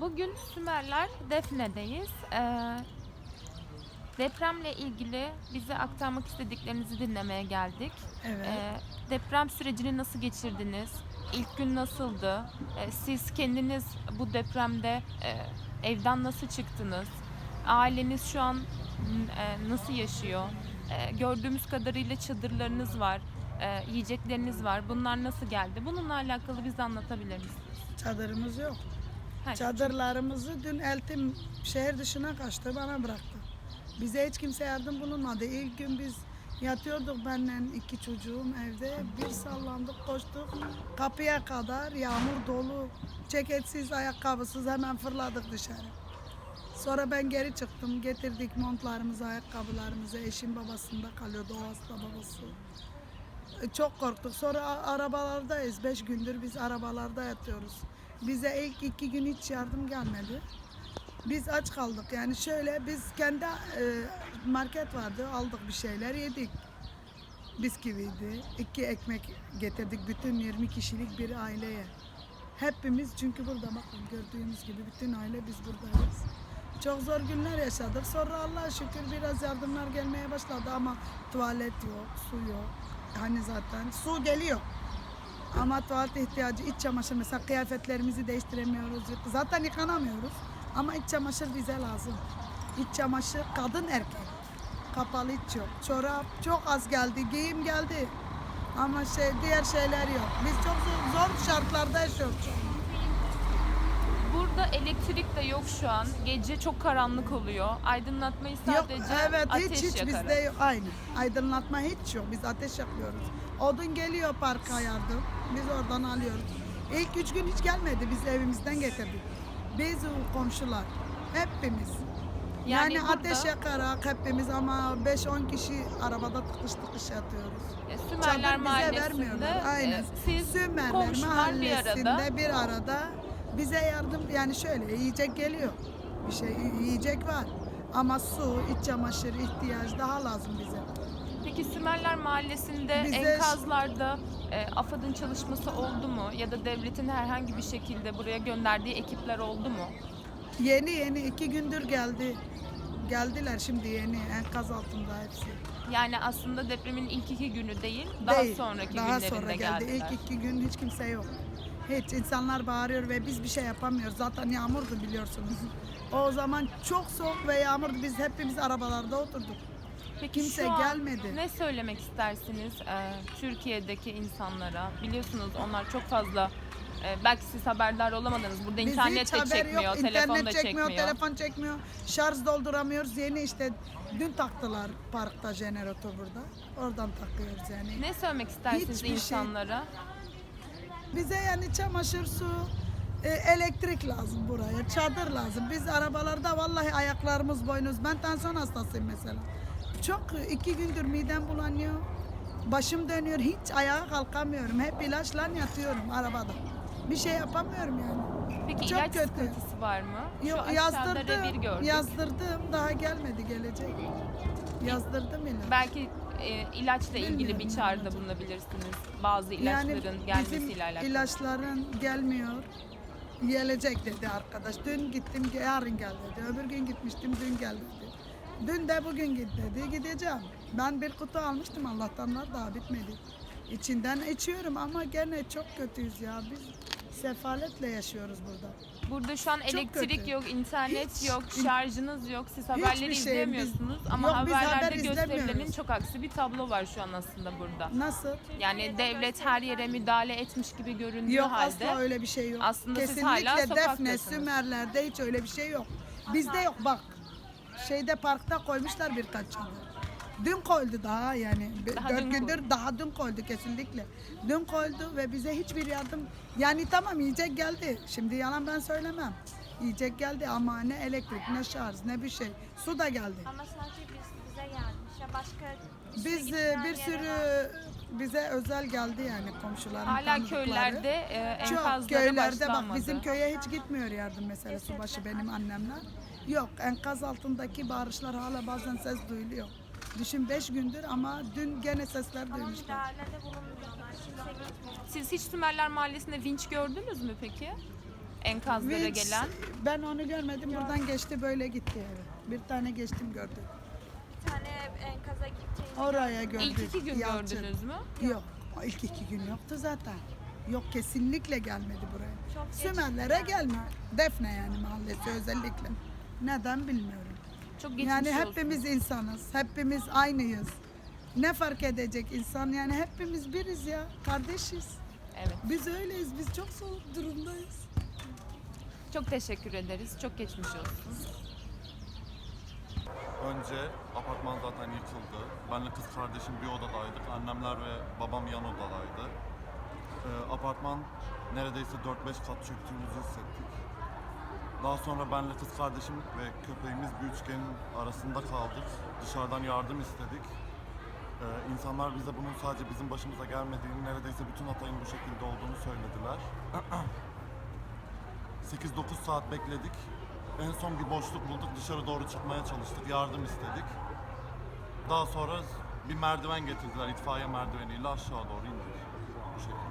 Bugün Sümerler Defne'deyiz. Ee, depremle ilgili bize aktarmak istediklerinizi dinlemeye geldik. Evet. Ee, deprem sürecini nasıl geçirdiniz? İlk gün nasıldı? Ee, siz kendiniz bu depremde e, evden nasıl çıktınız? Aileniz şu an e, nasıl yaşıyor? Ee, gördüğümüz kadarıyla çadırlarınız var, e, yiyecekleriniz var. Bunlar nasıl geldi? Bununla alakalı bize anlatabilir misiniz? Çadırımız yok. Çadırlarımızı dün eltim şehir dışına kaçtı bana bıraktı. Bize hiç kimse yardım bulunmadı. İlk gün biz yatıyorduk benden iki çocuğum evde. Bir sallandık koştuk. Kapıya kadar yağmur dolu. Ceketsiz, ayakkabısız hemen fırladık dışarı. Sonra ben geri çıktım. Getirdik montlarımızı, ayakkabılarımızı. Eşim babasında kalıyordu. O hasta babası. Çok korktuk. Sonra arabalardayız. Beş gündür biz arabalarda yatıyoruz. Bize ilk iki gün hiç yardım gelmedi. Biz aç kaldık. Yani şöyle biz kendi e, market vardı. Aldık bir şeyler yedik. Bisküviydi. iki ekmek getirdik. Bütün 20 kişilik bir aileye. Hepimiz çünkü burada bakın gördüğünüz gibi bütün aile biz buradayız. Çok zor günler yaşadık. Sonra Allah'a şükür biraz yardımlar gelmeye başladı ama tuvalet yok, su yok. Hani zaten su geliyor. Ama tuvalet ihtiyacı, iç çamaşır mesela kıyafetlerimizi değiştiremiyoruz. Zaten yıkanamıyoruz. Ama iç çamaşır bize lazım. İç çamaşır kadın erkek. Kapalı iç yok. Çorap çok az geldi. Giyim geldi. Ama şey diğer şeyler yok. Biz çok zor, zor şartlarda yaşıyoruz. Burada elektrik de yok şu an. Gece çok karanlık oluyor. Aydınlatmayı Yok sadece evet ateş hiç hiç yakarak. bizde yok. Aynı. Aydınlatma hiç yok. Biz ateş yakıyoruz. Odun geliyor parka yardım. Biz oradan alıyoruz. İlk üç gün hiç gelmedi. Biz evimizden getirdik. Biz komşular. Hepimiz. Yani, burada, ateş yakarak hepimiz ama 5-10 kişi arabada tıkış tıkış yatıyoruz. e, Çadır Sümerler bize Mahallesi'nde vermiyorlar. Aynen. e, siz Sümerler komşular bir arada. Mahallesi'nde bir arada bize yardım yani şöyle yiyecek geliyor. Bir şey yiyecek var. Ama su, iç çamaşır ihtiyaç daha lazım bize. Peki Sümerler Mahallesi'nde Bize- enkazlarda e, AFAD'ın çalışması oldu mu? Ya da devletin herhangi bir şekilde buraya gönderdiği ekipler oldu mu? Yeni yeni iki gündür geldi. Geldiler şimdi yeni enkaz altında hepsi. Yani aslında depremin ilk iki günü değil, daha Değil, sonraki daha günlerinde sonra geldi. geldiler. İlk iki gün hiç kimse yok. Hiç insanlar bağırıyor ve biz bir şey yapamıyoruz. Zaten yağmurdu biliyorsunuz. O zaman çok soğuk ve yağmurdu. Biz hepimiz arabalarda oturduk. Peki kimse şu an gelmedi. Ne söylemek istersiniz e, Türkiye'deki insanlara? Biliyorsunuz onlar çok fazla e, belki siz haberdar olamadınız. Burada Biz internet hiç de haber çekmiyor, yok, telefon internet da çekmiyor, çekmiyor. telefon çekmiyor. Şarj dolduramıyoruz. Yeni işte dün taktılar parkta jeneratör burada. Oradan takıyoruz yani. Ne söylemek istersiniz Hiçbir şey. insanlara? Bize yani çamaşır su, e, elektrik lazım buraya, çadır lazım. Biz arabalarda vallahi ayaklarımız boynuz. Ben tansiyon hastasıyım mesela. Çok iki gündür midem bulanıyor. Başım dönüyor. Hiç ayağa kalkamıyorum. Hep ilaçla yatıyorum arabada. Bir şey yapamıyorum yani. Peki Çok ilaç kötü. sıkıntısı var mı? Yok yazdırdım. gördük. Yazdırdım. Daha gelmedi gelecek. Yazdırdım ilaç. Belki e, ilaçla ilgili Bilmiyorum bir ne çağrıda bulunabilirsiniz. Bazı Yani ilaçların bizim gelmesiyle alakalı. ilaçların gelmiyor. Gelecek dedi arkadaş. Dün gittim yarın gel dedi. Öbür gün gitmiştim dün gel dedi. Dün de bugün git dedi. Gideceğim. Ben bir kutu almıştım Allah'tanlar daha bitmedi. İçinden içiyorum ama gene çok kötüyüz ya. Biz sefaletle yaşıyoruz burada. Burada şu an elektrik kötü. yok, internet Hiç- yok, şarjınız yok. Siz haberleri şey, biz- izleyemiyorsunuz ama Yok, biz haberlerde haber gösterilenin izlemiyoruz. çok aksi bir tablo var şu an aslında burada. Nasıl? Yani devlet her yere müdahale etmiş gibi göründüğü Yok halde asla öyle bir şey yok. aslında siz Kesinlikle hala Defne, sokaktasınız. Sümerler'de hiç öyle bir şey yok. Bizde yok bak. Şeyde parkta koymuşlar birkaç çadır. Dün koydu daha yani. Daha Dört dün gündür daha dün koydu kesinlikle. Dün koydu ve bize hiçbir yardım yani tamam yiyecek geldi. Şimdi yalan ben söylemem. Yiyecek geldi ama ne elektrik ne şarj ne bir şey. Su da geldi. Ama sadece biz, bize gelmiş. Ya başka işe Biz e, gitmeyen bir yere sürü var. bize özel geldi yani komşuların hala tanıdıkları. köylerde e, Çok enkazlara köylerde bak başlanmadı. bizim köye hiç gitmiyor yardım mesela subaşı benim annemler. Yok enkaz altındaki bağırışlar hala bazen ses duyuluyor. Düşün beş gündür ama dün gene sesler Ama duymuşlar. müdahalede bulunmuyorlar. Kimse gitmiyor. Siz hiç Sümerler Mahallesi'nde vinç gördünüz mü peki? enkazlara Vinç, gelen? Ben onu görmedim. Buradan geçti böyle gitti eve. Bir tane geçtim gördüm. Bir tane enkaza gideceğini Oraya gördük. İlk iki gün Yalçın. gördünüz mü? Yok. O ilk iki gün yoktu zaten. Yok kesinlikle gelmedi buraya. Çok geç Sümerlere gelme. Defne yani mahallesi özellikle. Neden bilmiyorum. Çok geçmiş yani olsun. hepimiz insanız. Hepimiz aynıyız. Ne fark edecek insan? Yani hepimiz biriz ya. Kardeşiz. Evet. Biz öyleyiz. Biz çok soğuk durumdayız. Çok teşekkür ederiz. Çok geçmiş olsun. Önce apartman zaten yıkıldı. Benle kız kardeşim bir odadaydık. Annemler ve babam yan odadaydı. Ee, apartman neredeyse 4-5 kat çöktüğümüzü hissettik. Daha sonra benle kız kardeşim ve köpeğimiz bir üçgenin arasında kaldık. Dışarıdan yardım istedik. Ee, insanlar bize bunun sadece bizim başımıza gelmediğini, neredeyse bütün Hatay'ın bu şekilde olduğunu söylediler. 8-9 saat bekledik. En son bir boşluk bulduk. Dışarı doğru çıkmaya çalıştık. Yardım istedik. Daha sonra bir merdiven getirdiler. itfaiye merdiveniyle aşağı doğru indik. Bu şekilde.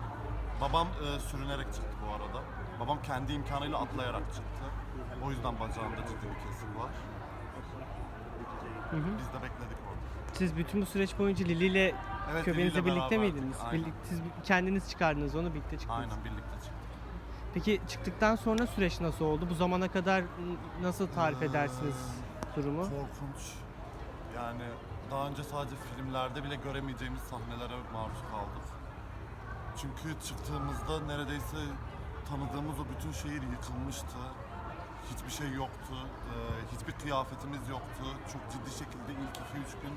Babam e, sürünerek çıktı bu arada. Babam kendi imkanıyla atlayarak çıktı. O yüzden bacağında ciddi bir kesim var. Biz de bekledik orada. Siz bütün bu süreç boyunca Lili ile Evet, köpeğinizle Lili'yle birlikte beraberdik. miydiniz? Aynen. Birlik- siz kendiniz çıkardınız onu birlikte çıktınız. Aynen birlikte çıktık. Peki çıktıktan sonra süreç nasıl oldu? Bu zamana kadar n- nasıl tarif Ee, edersiniz durumu? Korkunç. Yani daha önce sadece filmlerde bile göremeyeceğimiz sahnelere maruz kaldık. Çünkü çıktığımızda neredeyse tanıdığımız o bütün şehir yıkılmıştı. Hiçbir şey yoktu. Ee, hiçbir kıyafetimiz yoktu. Çok ciddi şekilde ilk 2-3 gün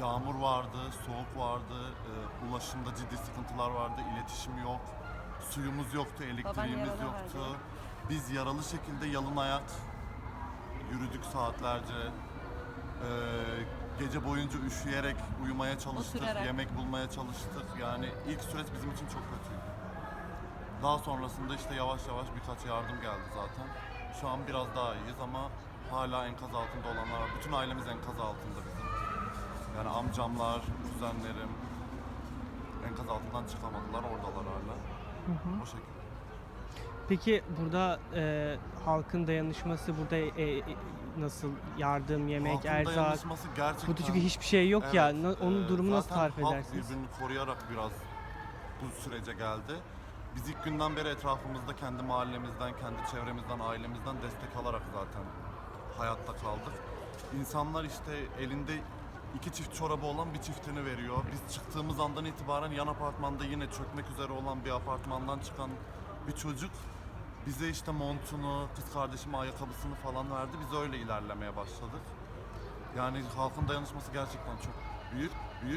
yağmur vardı, soğuk vardı, e, ulaşımda ciddi sıkıntılar vardı, iletişim yok, suyumuz yoktu, elektriğimiz yoktu. Biz yaralı şekilde yalın ayak yürüdük saatlerce. Ee, gece boyunca üşüyerek uyumaya çalıştık, yemek bulmaya çalıştık. Yani ilk süreç bizim için çok kötüydü. Daha sonrasında işte yavaş yavaş birkaç yardım geldi zaten. Şu an biraz daha iyiyiz ama hala enkaz altında olanlar var. Bütün ailemiz enkaz altında bizim. Yani amcamlar, kuzenlerim enkaz altından çıkamadılar, oradalar hala. O şekilde. Peki burada e, halkın dayanışması burada e, e, nasıl yardım, yemek, Halkın erzak? dayanışması gerçekten... Burada çünkü hiçbir şey yok ya. Evet, Onun e, durumu nasıl zaten tarif halk edersiniz? birbirini koruyarak biraz bu sürece geldi. Biz ilk günden beri etrafımızda kendi mahallemizden, kendi çevremizden, ailemizden destek alarak zaten hayatta kaldık. İnsanlar işte elinde iki çift çorabı olan bir çiftini veriyor. Biz çıktığımız andan itibaren yan apartmanda yine çökmek üzere olan bir apartmandan çıkan bir çocuk bize işte montunu, kız kardeşime ayakkabısını falan verdi. Biz öyle ilerlemeye başladık. Yani halkın dayanışması gerçekten çok büyük.